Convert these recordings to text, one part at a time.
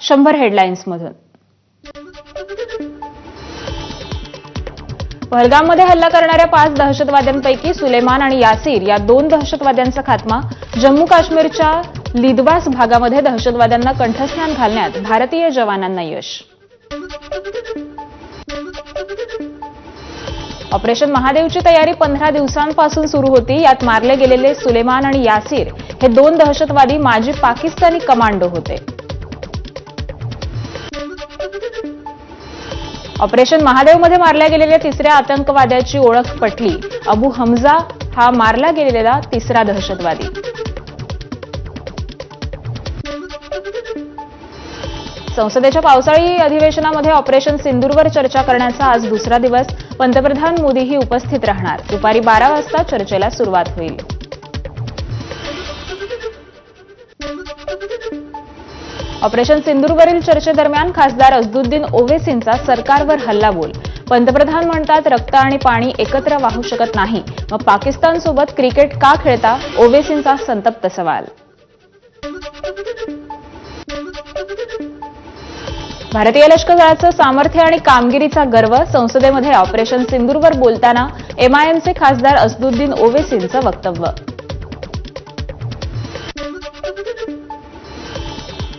शंभर हेडलाईन्समधून. पहलगाममध्ये हल्ला करणाऱ्या पाच दहशतवाद्यांपैकी सुलेमान आणि यासीर या दोन दहशतवाद्यांचा खात्मा जम्मू काश्मीरच्या लिदवास भागामध्ये दहशतवाद्यांना कंठस्नान घालण्यात भारतीय जवानांना यश. ऑपरेशन महादेवची तयारी पंधरा दिवसांपासून सुरू होती. यात मारले गेलेले सुलेमान आणि यासीर हे दोन दहशतवादी माजी पाकिस्तानी कमांडो होते. ऑपरेशन महादेवमध्ये मारल्या गेलेल्या तिसऱ्या आतंकवाद्याची ओळख पटली. अबू हमजा हा मारला गेलेला तिसरा दहशतवादी. संसदेच्या पावसाळी अधिवेशनामध्ये ऑपरेशन सिंदूरवर चर्चा करण्याचा आज दुसरा दिवस. पंतप्रधान मोदीही उपस्थित राहणार. दुपारी बारा वाजता चर्चेला सुरुवात होईल. ऑपरेशन सिंदूरवरील चर्चेदरम्यान खासदार अजदुद्दीन ओवेसींचा सरकारवर हल्लाबोल. पंतप्रधान म्हणतात रक्त आणि पाणी एकत्र वाहू शकत नाही. मग पाकिस्तानसोबत क्रिकेट का खेळता? ओवेसींचा संतप्त सवाल. भारतीय लष्कर दलाचं सामर्थ्य आणि कामगिरीचा गर्व संसदेमध्ये ऑपरेशन सिंदूरवर बोलताना एमआयएमचे खासदार असदुद्दीन ओवेसींचं वक्तव्य.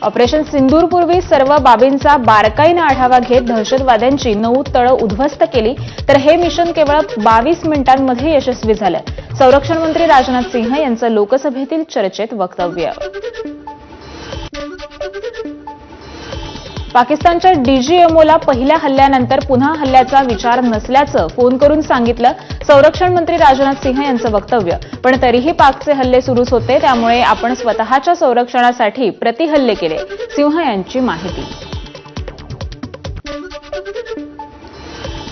ऑपरेशन सिंदूरपूर्वी सर्व बाबींचा बारकाईनं आढावा घेत दहशतवाद्यांची नऊ तळं उद्ध्वस्त केली तर हे मिशन केवळ बावीस मिनिटांमध्ये यशस्वी झालं. संरक्षण मंत्री राजनाथ सिंह यांचं लोकसभेतील चर्चेत वक्तव्य. पाकिस्तानच्या डीजीएमओला पहिल्या हल्ल्यानंतर पुन्हा हल्ल्याचा विचार नसल्याचं फोन करून सांगितलं संरक्षण मंत्री राजनाथ सिंह यांचं वक्तव्य. पण तरीही पाकचे हल्ले सुरूच होते त्यामुळे आपण स्वतःच्या संरक्षणासाठी प्रतिहल्ले केले सिंह यांची माहिती.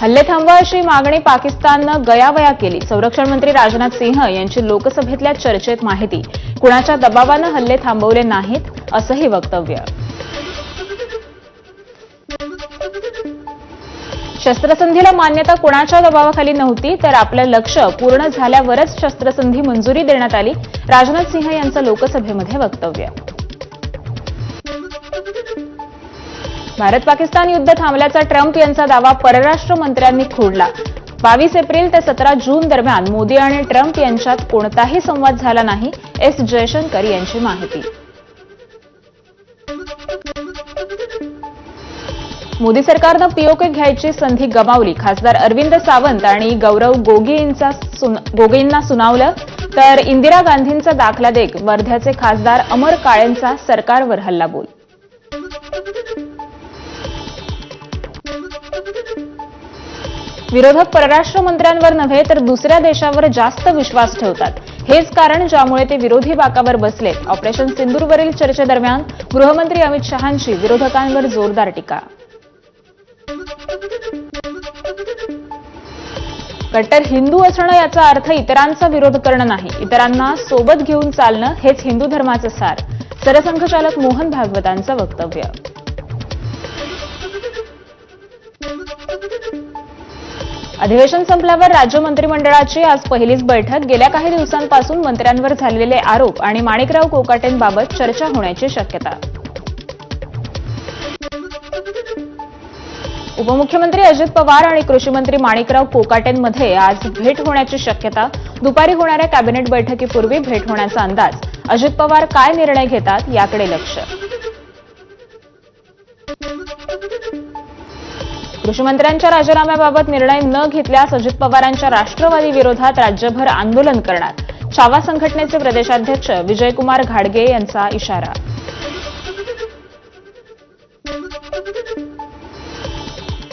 हल्ले थांबवा अशी मागणी पाकिस्ताननं गयावया केली. संरक्षण मंत्री राजनाथ सिंह यांची लोकसभेतल्या चर्चेत माहिती. कुणाच्या दबावानं हल्ले थांबवले नाहीत असंही वक्तव्य. शस्त्रसंधीला मान्यता कुणाच्या दबावाखाली नव्हती तर आपलं लक्ष पूर्ण झाल्यावरच शस्त्रसंधी मंजुरी देण्यात आली. राजनाथ सिंह यांचं लोकसभेमध्ये वक्तव्य. भारत पाकिस्तान युद्ध थांबल्याचा ट्रम्प यांचा दावा परराष्ट्र मंत्र्यांनी खोडला. बावीस एप्रिल ते सतरा जून दरम्यान मोदी आणि ट्रम्प यांच्यात कोणताही संवाद झाला नाही एस जयशंकर यांची माहिती. मोदी सरकारनं पीओके घ्यायची संधी गमावली. खासदार अरविंद सावंत आणि गौरव गोगेंचा गोगेंना सुनावलं तर इंदिरा गांधींचा दाखला देख वर्ध्याचे खासदार अमर काळेंचा सरकारवर हल्लाबोल. विरोधक परराष्ट्र मंत्र्यांवर नव्हे तर दुसऱ्या देशावर जास्त विश्वास ठेवतात. हेच कारण ज्यामुळे ते विरोधी बाकावर बसले ऑपरेशन सिंदूरवरील चर्चेदरम्यान गृहमंत्री अमित शहांची विरोधकांवर जोरदार टीका. कट्टर हिंदू असणं याचा अर्थ इतरांचा विरोध करणं नाही. इतरांना सोबत घेऊन चालणं हेच हिंदू धर्माचं सार. सरसंघचालक मोहन भागवतांचं वक्तव्य. अधिवेशन संपल्यावर राज्य मंत्रिमंडळाची आज पहिलीच बैठक. गेल्या काही दिवसांपासून मंत्र्यांवर झालेले आरोप आणि माणिकराव कोकाटेंबाबत चर्चा होण्याची शक्यता. उपमुख्यमंत्री अजित पवार आणि कृषीमंत्री माणिकराव कोकाटेंमध्ये आज भेट होण्याची शक्यता. दुपारी होणाऱ्या कॅबिनेट बैठकीपूर्वी भेट होण्याचा अंदाज. अजित पवार काय निर्णय घेतात याकडे लक्ष. कृषीमंत्र्यांच्या राजीनाम्याबाबत निर्णय न घेतल्यास अजित पवारांच्या राष्ट्रवादी विरोधात राज्यभर आंदोलन करणार. छावा संघटनेचे प्रदेशाध्यक्ष विजयकुमार घाडगे यांचा इशारा.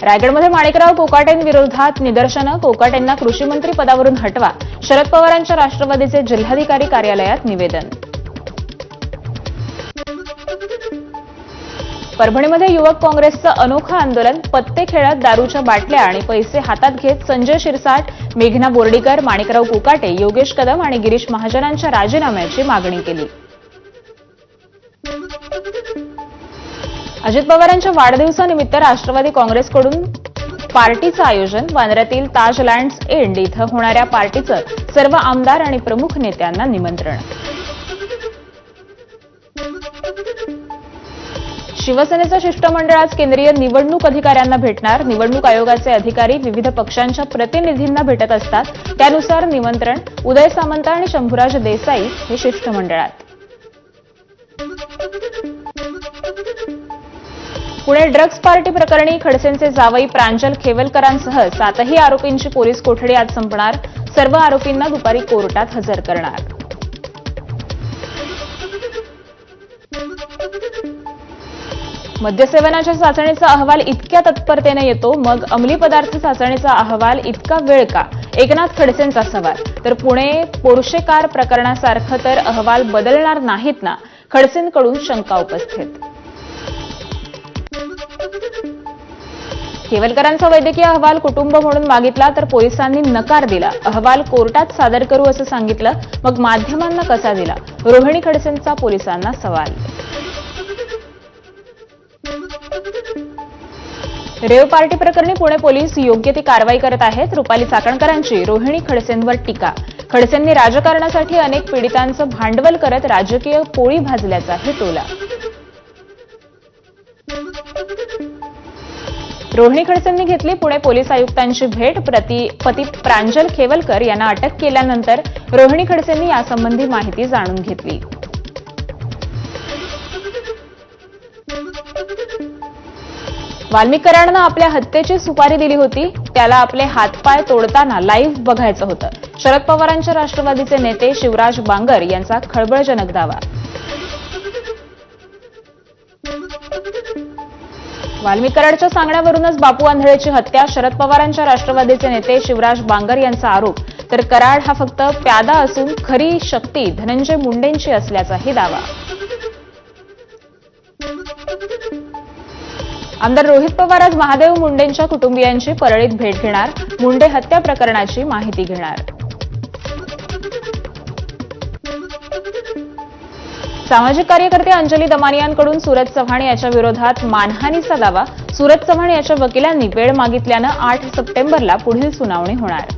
रायगडमध्ये माणिकराव कोकाटेंविरोधात निदर्शनं. कोकाटेंना कृषीमंत्री पदावरून हटवा. शरद पवारांच्या राष्ट्रवादीचे जिल्हाधिकारी कार्यालयात निवेदन. परभणीमध्ये युवक काँग्रेसचं अनोखं आंदोलन. पत्ते खेळत दारूच्या बाटल्या आणि पैसे हातात घेत संजय शिरसाट मेघना बोर्डीकर माणिकराव कोकाटे योगेश कदम आणि गिरीश महाजनांच्या राजीनाम्याची मागणी केली. अजित पवारांच्या वाढदिवसानिमित्त राष्ट्रवादी काँग्रेसकडून पार्टीचं आयोजन वांद्र्यातील ताज लँड्स एंड इथं होणाऱ्या पार्टीचं सर्व आमदार आणि प्रमुख नेत्यांना निमंत्रण. शिवसेनेचं शिष्टमंडळ आज केंद्रीय निवडणूक अधिकाऱ्यांना भेटणार. निवडणूक आयोगाचे अधिकारी विविध पक्षांच्या प्रतिनिधींना भेटत असतात. त्यानुसार निमंत्रण उदय सामंत आणि शंभूराज देसाई हे शिष्टमंडळात. पुणे ड्रग्ज पार्टी प्रकरणी खडसेंचे जावई प्रांजल खेवलकरांसह सातही आरोपींची पोलीस कोठडी आज संपणार? सर्व आरोपींना दुपारी कोर्टात हजर करणार. मद्यसेवनाच्या चाचणीचा अहवाल इतक्या तत्परतेने येतो मग अंमली पदार्थ चाचणीचा अहवाल इतका वेळ का? एकनाथ खडसेंचा सवाल. तर पुणे पोर्शे कार प्रकरणासारखं तर अहवाल बदलणार नाहीत ना? खडसेंकडून शंका उपस्थित. केवलकरांचा वैद्यकीय अहवाल कुटुंब म्हणून मागितला तर पोलिसांनी नकार दिला. अहवाल कोर्टात सादर करू असं सांगितलं मग माध्यमांना कसा दिला? रोहिणी खडसेंचा पोलिसांना सवाल. रेव पार्टी प्रकरणी पुणे पोलीस योग्य ती कारवाई करत आहेत. रुपाली चाकणकरांची रोहिणी खडसेंवर टीका. खडसेंनी राजकारणासाठी अनेक पीडितांचं भांडवल करत राजकीय पोळी भाजल्याचाही टोला. रोहिणी खडसेंनी घेतली. पुणे पोलीस आयुक्तांची भेट. प्रति पती प्रांजल खेवलकर यांना अटक केल्यानंतर रोहिणी खडसेंनी यासंबंधी माहिती जाणून घेतली. वाल्मिक आपल्या हत्येची सुपारी दिली होती. त्याला आपले हातपाय तोडताना लाईव्ह बघायचं होतं. शरद पवारांच्या राष्ट्रवादीचे नेते शिवराज बांगर यांचा खळबळजनक दावा. वाल्मिक कराडच्या सांगण्यावरूनच बापू आंधळेची हत्या शरद पवारांच्या राष्ट्रवादीचे नेते शिवराज बांगर यांचा आरोप. तर कराड हा फक्त प्यादा असून खरी शक्ती धनंजय मुंडेंची असल्याचाही दावा. आमदार रोहित पवार आज महादेव मुंडेंच्या कुटुंबियांची परळीत भेट घेणार. मुंडे हत्या प्रकरणाची माहिती घेणार. सामाजिक कार्यकर्ते अंजली दमानियांकडून सूरज चव्हाण याच्या विरोधात मानहानीचा दावा. सूरज चव्हाण याच्या वकिलांनी वेळ मागितल्यानं आठ सप्टेंबरला पुढील सुनावणी होणार.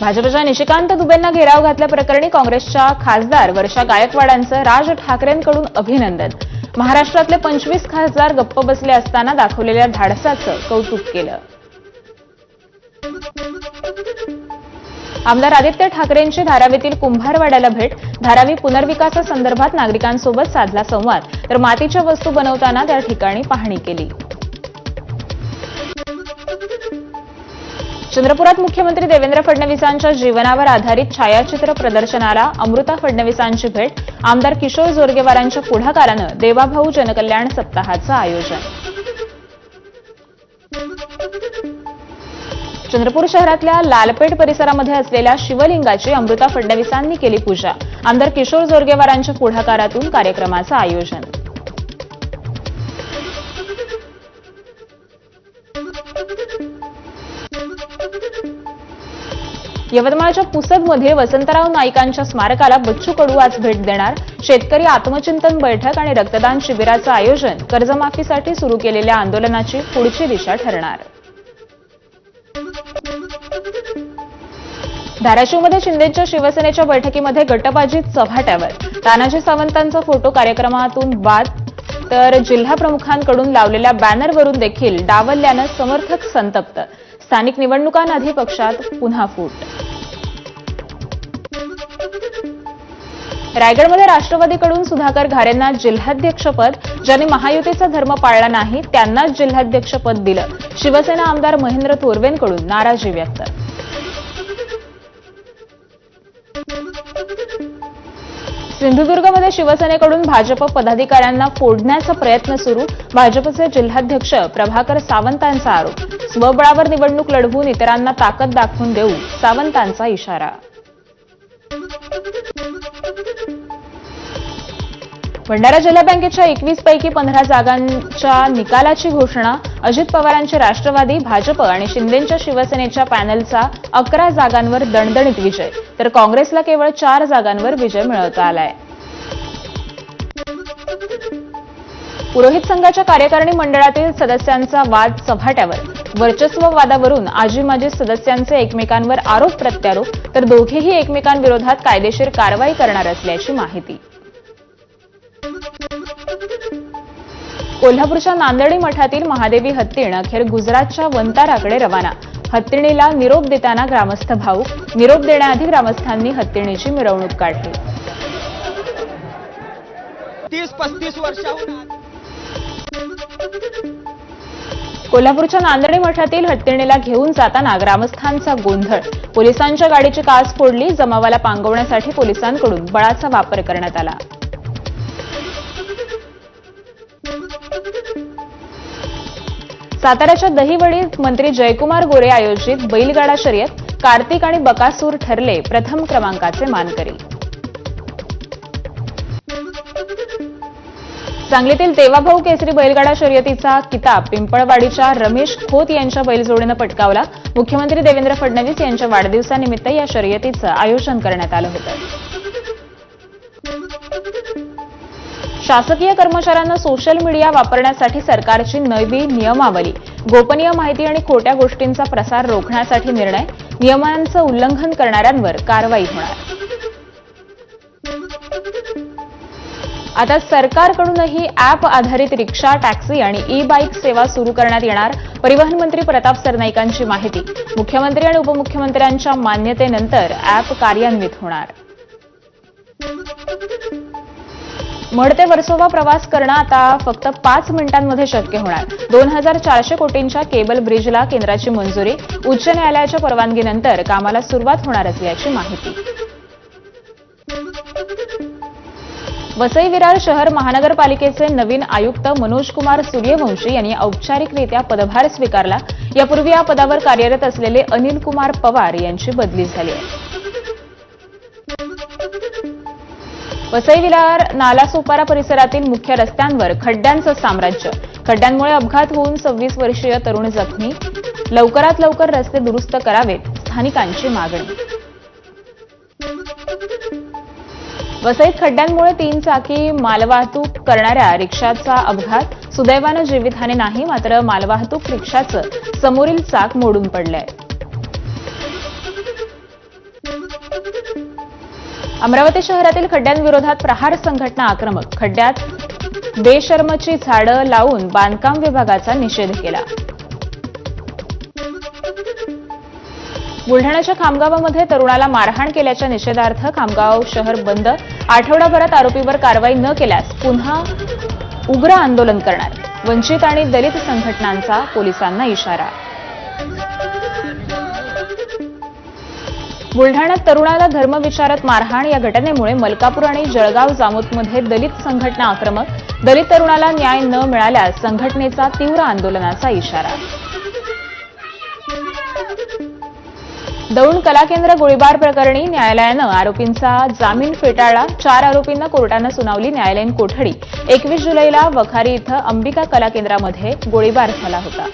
भाजपच्या निशिकांत दुबेंना घेराव घातल्याप्रकरणी काँग्रेसच्या खासदार वर्षा गायकवाडांचं राज ठाकरेंकडून अभिनंदन. महाराष्ट्रातले पंचवीस खासदार गप्प बसले असताना दाखवलेल्या धाडसाचं कौतुक केलं. आमदार आदित्य ठाकरेंची धारावीतील कुंभारवाड्याला भेट धारावी पुनर्विकासासंदर्भात नागरिकांसोबत साधला संवाद तर मातीच्या वस्तू बनवताना त्या ठिकाणी पाहणी केली. चंद्रपुरात मुख्यमंत्री देवेंद्र फडणवीसांच्या जीवनावर आधारित छायाचित्र प्रदर्शनाला अमृता फडणवीसांची भेट आमदार किशोर जोरगेवारांच्या पुढाकारानं देवाभाऊ जनकल्याण सप्ताहाचं आयोजन. चंद्रपूर शहरातल्या लालपेठ परिसरामध्ये असलेल्या शिवलिंगाची अमृता फडणवीसांनी केली पूजा. आमदार किशोर जोरगेवारांच्या पुढाकारातून कार्यक्रमाचं आयोजन. यवतमाळच्या पुसदमध्ये वसंतराव नाईकांच्या स्मारकाला बच्चू कडू आज भेट देणार. शेतकरी आत्मचिंतन बैठक आणि रक्तदान शिबिराचं आयोजन कर्जमाफीसाठी सुरू केलेल्या आंदोलनाची पुढची दिशा ठरणार. धाराशिवमध्ये शिंदेच्या शिवसेनेच्या बैठकीमध्ये गटबाजी चव्हाट्यावर तानाजी सावंतांचा फोटो कार्यक्रमातून बाद तर जिल्हा प्रमुखांकडून लावलेल्या बॅनरवरून देखील डावलल्यानं समर्थक संतप्त. स्थानिक निवडणुकांआधी पक्षात पुन्हा फूट. रायगडमध्ये राष्ट्रवादीकडून सुधाकर घारेंना जिल्हाध्यक्षपद ज्यांनी महायुतीचा धर्म पाळला नाही त्यांनाच जिल्हाध्यक्षपद दिलं. शिवसेना आमदार महेंद्र थोरवेंकडून नाराजी व्यक्त. सिंधुदुर्गमध्ये शिवसेनेकडून भाजप पदाधिकाऱ्यांना फोडण्याचा प्रयत्न सुरू भाजपचे जिल्हाध्यक्ष प्रभाकर सावंतांचा आरोप. स्वबळावर निवडणूक लढवून इतरांना ताकद दाखवून देऊ सावंतांचा इशारा. भंडारा जिल्हा बँकेच्या एकवीस पैकी पंधरा जागांच्या निकालाची घोषणा अजित पवारांचे राष्ट्रवादी भाजप आणि शिंदेच्या शिवसेनेच्या पॅनलचा अकरा जागांवर दणदणीत विजय. तर काँग्रेसला केवळ चार जागांवर विजय मिळवता आलाय. पुरोहित संघाच्या कार्यकारिणी मंडळातील सदस्यांचा वाद चव्हाट्यावर वर्चस्व वादावरून आजी माजी सदस्यांचे एकमेकांवर आरोप प्रत्यारोप तर दोघेही एकमेकांविरोधात कायदेशीर कारवाई करणार असल्याची माहिती. कोल्हापूरच्या नांदेडी मठातील महादेवी हत्तीण अखेर गुजरातच्या वंताराकडे रवाना. हत्तीणीला निरोप देताना ग्रामस्थ भाऊक निरोप देण्याआधी ग्रामस्थांनी हत्तीणीची मिरवणूक काढली. तीस पस्तीस वर्षाहून कोल्हापूरच्या नांदेडी मठातील हत्तीणीला घेऊन जाताना ग्रामस्थांचा गोंधळ. पोलिसांच्या गाडीची काच फोडली जमावाला पांगवण्यासाठी पोलिसांकडून बळाचा वापर करण्यात आला. साताऱ्याच्या दहिवडीत मंत्री जयकुमार गोरे आयोजित बैलगाडा शर्यत कार्तिक आणि बकासूर ठरले प्रथम क्रमांकाचे मानकरी. सांगलीतील देवाभाऊ केसरी बैलगाडा शर्यतीचा किताब पिंपळवाडीच्या रमेश खोत यांच्या बैलजोडीनं पटकावला. मुख्यमंत्री देवेंद्र फडणवीस यांच्या वाढदिवसानिमित्त या शर्यतीचं आयोजन करण्यात आलं होतं. शासकीय कर्मचाऱ्यांना सोशल मीडिया वापरण्यासाठी सरकारची नवी नियमावली. गोपनीय माहिती आणि खोट्या गोष्टींचा प्रसार रोखण्यासाठी निर्णय. नियमांचं उल्लंघन करणाऱ्यांवर कारवाई होणार. आता सरकारकडूनही अॅप आधारित रिक्षा टॅक्सी आणि ई बाईक सेवा सुरू करण्यात येणार. परिवहन मंत्री प्रताप सरनाईकांची माहिती. मुख्यमंत्री आणि उपमुख्यमंत्र्यांच्या मान्यतेनंतर अॅप कार्यान्वित होणार. म्हणते ते वर्सोवा प्रवास करणं आता फक्त पाच मिनिटांमध्ये शक्य होणार. दोन हजार चारशे कोटींच्या केबल ब्रिजला केंद्राची मंजुरी. उच्च न्यायालयाच्या परवानगीनंतर कामाला सुरुवात होणार असल्याची माहिती. वसई विरार शहर महानगरपालिकेचे नवीन आयुक्त मनोज कुमार सूर्यवंशी यांनी औपचारिकरित्या पदभार स्वीकारला. यापूर्वी या पदावर कार्यरत असलेले अनिल कुमार पवार यांची बदली झाली आहे. वसई विरार नालासोपारा परिसरातील मुख्य रस्त्यांवर खड्ड्यांचं साम्राज्य. खड्ड्यांमुळे अपघात होऊन सव्वीस वर्षीय तरुण जखमी. लवकरात लवकर रस्ते दुरुस्त करावेत स्थानिकांची मागणी. वसईत खड्ड्यांमुळे तीन चाकी मालवाहतूक करणाऱ्या रिक्षाचा अपघात. सुदैवानं जीवितहानी नाही मात्र मालवाहतूक रिक्षाचं समोरील चाक मोडून पडलंय. अमरावती शहरातील खड्ड्यांविरोधात प्रहार संघटना आक्रमक. खड्ड्यात बेशर्मची झाडं लावून बांधकाम विभागाचा निषेध केला. बुलढाण्याच्या खामगावामध्ये तरुणाला मारहाण केल्याच्या निषेधार्थ खामगाव शहर बंद. आठवडाभरात आरोपीवर कारवाई न केल्यास पुन्हा उग्र आंदोलन करणार. वंचित आणि दलित संघटनांचा पोलिसांना इशारा. बुलढाण्यात तरुणाला धर्मविचारत मारहाण या घटनेमुळे मलकापूर आणि जळगाव जामोदमध्ये दलित संघटना आक्रमक. दलित तरुणाला न्याय न मिळाल्यास संघटनेचा तीव्र आंदोलनाचा इशारा. दौंड कला केंद्र गोळीबार प्रकरणी न्यायालयानं आरोपींचा जामीन फेटाळला. चार आरोपींना कोर्टानं सुनावली न्यायालयीन कोठडी. एकवीस जुलैला वखारी इथं अंबिका कला केंद्रामध्ये गोळीबार झाला होता.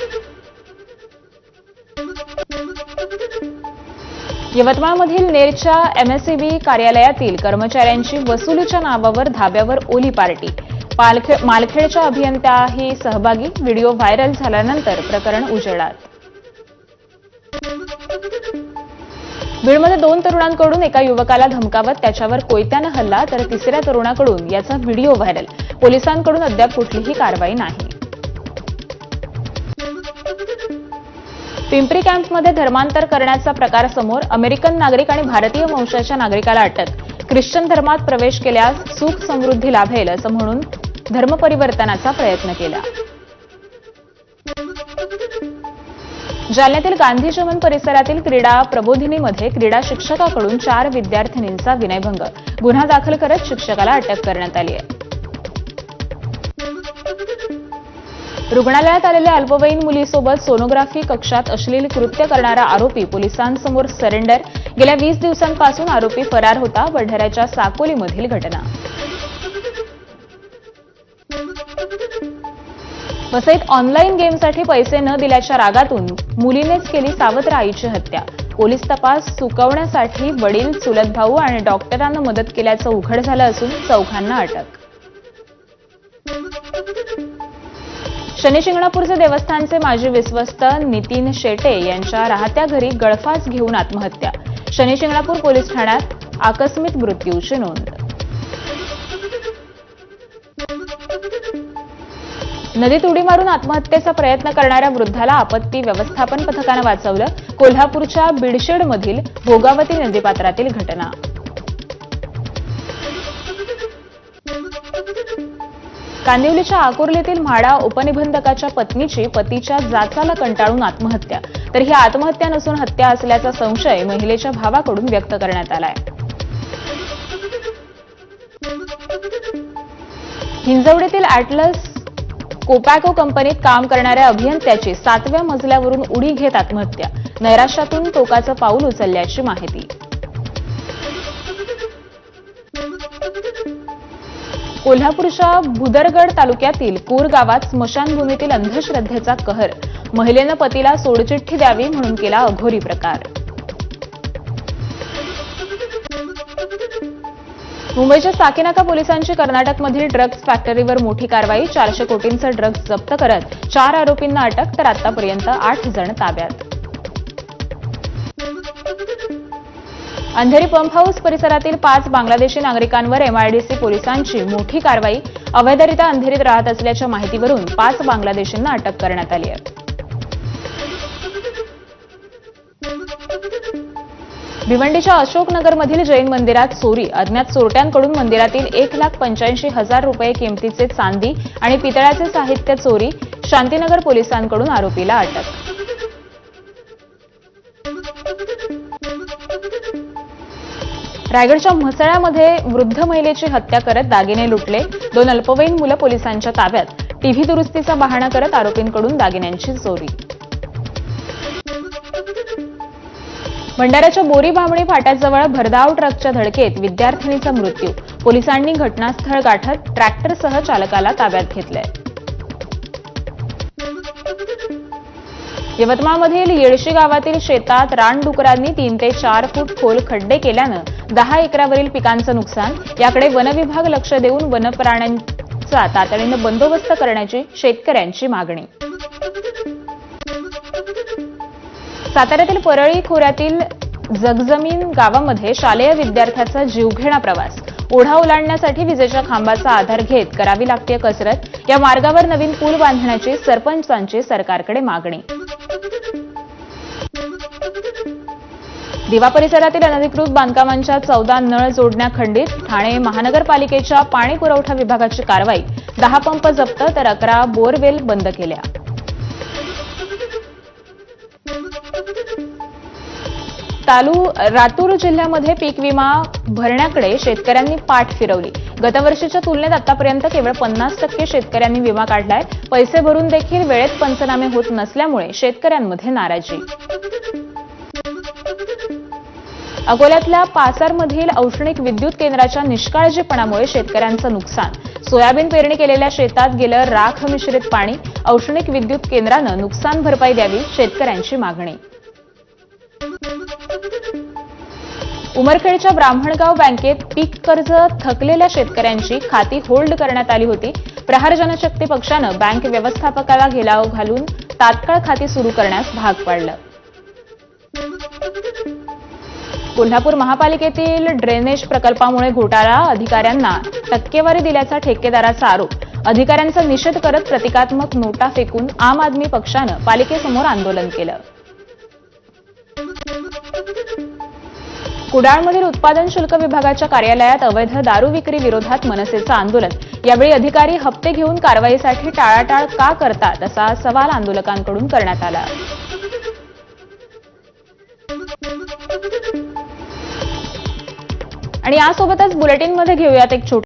यवतमाळमधील नेरच्या एमएससीबी कार्यालयातील कर्मचाऱ्यांची वसुलीच्या नावावर धाब्यावर ओली पार्टी. पालखे- मालखेडच्या अभियंत्याही सहभागी व्हिडिओ व्हायरल झाल्यानंतर प्रकरण उजेडात. बीडमध्ये दोन तरुणांकडून एका युवकाला धमकावत त्याच्यावर कोयत्यानं हल्ला तर तिसऱ्या तरुणाकडून याचा व्हिडिओ व्हायरल. पोलिसांकडून अद्याप कुठलीही कारवाई नाही. पिंपरी कॅम्पमध्ये धर्मांतर करण्याचा प्रकार समोर अमेरिकन नागरिक आणि भारतीय वंशाच्या नागरिकाला अटक. ख्रिश्चन धर्मात प्रवेश केल्यास सुख समृद्धी लाभेल असं म्हणून धर्मपरिवर्तनाचा प्रयत्न केला. जालन्यातील गांधी जमन परिसरातील क्रीडा प्रबोधिनीमध्ये क्रीडा शिक्षकाकडून चार विद्यार्थिनींचा विनयभंग. गुन्हा दाखल करत शिक्षकाला अटक करण्यात आली आहे. रुग्णालयात आलेल्या अल्पवयीन मुलीसोबत सोनोग्राफी कक्षात अश्लील कृत्य करणारा आरोपी पोलिसांसमोर सरेंडर. गेल्या वीस दिवसांपासून आरोपी फरार होता. वढऱ्याच्या साकोलीमधील घटना. वसईत ऑनलाईन गेमसाठी पैसे न दिल्याच्या रागातून मुलीनेच केली सावत्र आईची हत्या. पोलीस तपास चुकवण्यासाठी वडील चुलत भाऊ आणि डॉक्टरांना मदत केल्याचं उघड झालं असून चौघांना अटक. शनिशिंगणापूरचे देवस्थानचे माजी विश्वस्त नितीन शेटे यांच्या राहत्या घरी गळफास घेऊन आत्महत्या. शनिशिंगणापूर पोलीस ठाण्यात आकस्मिक मृत्यूची नोंद. नदीत उडी मारून आत्महत्येचा प्रयत्न करणाऱ्या वृद्धाला आपत्ती व्यवस्थापन पथकानं वाचवलं. कोल्हापूरच्या बिडशेडमधील भोगावती नदीपात्रातील घटना. कांदिवलीच्या आकुर्लीतील म्हाडा उपनिबंधकाच्या पत्नीची पतीच्या जाचाला कंटाळून आत्महत्या. तर ही आत्महत्या नसून हत्या असल्याचा संशय महिलेच्या भावाकडून व्यक्त करण्यात आलाय. हिंजवडीतील अॅटलस कोपॅको कंपनीत काम करणाऱ्या अभियंत्याची सातव्या मजल्यावरून उडी घेत आत्महत्या. नैराश्यातून टोकाचं पाऊल उचलल्याची माहिती. कोल्हापूरच्या भुदरगड तालुक्यातील पूर गावात स्मशानभूमीतील अंधश्रद्धेचा कहर. महिलेनं पतीला सोडचिठ्ठी द्यावी म्हणून केला अघोरी प्रकार. मुंबईच्या साकीनाका पोलिसांची कर्नाटकमधील ड्रग्ज फॅक्टरीवर मोठी कारवाई चारशे कोटींचं ड्रग्ज जप्त करत चार आरोपींना अटक तर आतापर्यंत आठ जण ताब्यात. अंधेरी पंप हाऊस परिसरातील पाच बांगलादेशी नागरिकांवर एमआयडीसी पोलिसांची मोठी कारवाई अवैधरित्या अंधेरीत राहत असल्याच्या माहितीवरून पाच बांगलादेशींना अटक करण्यात आली आहे. भिवंडीच्या अशोकनगरमधील जैन मंदिरात चोरी अज्ञात चोरट्यांकडून मंदिरातील एक लाख पंच्याऐंशी हजार रुपये किमतीचे चांदी आणि पितळाचे साहित्य चोरी शांतीनगर पोलिसांकडून आरोपीला अटक. रायगडच्या म्हसळ्यामध्ये वृद्ध महिलेची हत्या करत दागिने लुटले. दोन अल्पवयीन मुलं पोलिसांच्या ताब्यात. टीव्ही दुरुस्तीचा बहाणा करत आरोपींकडून दागिन्यांची चोरी. भंडाऱ्याच्या बोरी बामणी फाट्याजवळ भरधाव ट्रकच्या धडकेत विद्यार्थिनीचा मृत्यू. पोलिसांनी घटनास्थळ गाठत ट्रॅक्टरसह चालकाला ताब्यात घेतलंय. यवतमाळमधील येडशी गावातील शेतात रानडुकरांनी तीन ते चार फूट खोल खड्डे केल्यानं दहा एकरावरील पिकांचं नुकसान याकडे वनविभाग लक्ष देऊन वनप्राण्यांचा तातडीनं बंदोबस्त करण्याची शेतकऱ्यांची मागणी. साताऱ्यातील परळी खोऱ्यातील जगजमीन गावामध्ये शालेय विद्यार्थ्याचा जीवघेणा प्रवास. ओढा ओलांडण्यासाठी विजेच्या खांबाचा आधार घेत करावी लागते कसरत. या मार्गावर नवीन पूल बांधण्याची सरपंचांची सरकारकडे मागणी. दिवा परिसरातील अनधिकृत बांधकामांच्या चौदा नळ जोडण्या खंडित ठाणे महानगरपालिकेच्या पाणी पुरवठा विभागाची कारवाई दहा पंप जप्त तर अकरा बोरवेल बंद केल्या. तालू लातूर जिल्ह्यामध्ये पीक विमा भरण्याकडे शेतकऱ्यांनी पाठ फिरवली. गतवर्षीच्या तुलनेत आतापर्यंत केवळ पन्नास टक्के शेतकऱ्यांनी विमा काढलाय. पैसे भरून देखील वेळेत पंचनामे होत नसल्यामुळे शेतकऱ्यांमध्ये नाराजी. अकोल्यातल्या पासारमधील औष्णिक विद्युत केंद्राच्या निष्काळजीपणामुळे शेतकऱ्यांचं नुकसान. सोयाबीन पेरणी केलेल्या शेतात गेलं राख मिश्रित पाणी. औष्णिक विद्युत केंद्रानं नुकसान भरपाई द्यावी शेतकऱ्यांची मागणी. उमरखेडच्या ब्राह्मणगाव बँकेत पीक कर्ज थकलेल्या शेतकऱ्यांची खाती होल्ड करण्यात आली होती. प्रहार जनशक्ती पक्षानं बँक व्यवस्थापकाला घेलाव घालून तात्काळ खाती सुरू करण्यास भाग पाडलं. कोल्हापूर महापालिकेतील ड्रेनेज प्रकल्पामुळे घोटाळा अधिकाऱ्यांना टक्केवारी दिल्याचा ठेकेदाराचा आरोप. अधिकाऱ्यांचा निषेध करत प्रतिकात्मक नोटा फेकून आम आदमी पक्षानं पालिकेसमोर आंदोलन केलं. कुडाळमधील उत्पादन शुल्क विभागाच्या कार्यालयात अवैध दारू विक्री विरोधात मनसेचं आंदोलन. यावेळी अधिकारी हप्ते घेऊन कारवाईसाठी टाळाटाळ का करतात असा सवाल आंदोलकांकडून करण्यात आला. आणि यासोबतच बुलेटिनमध्ये घेऊयात एक छोटी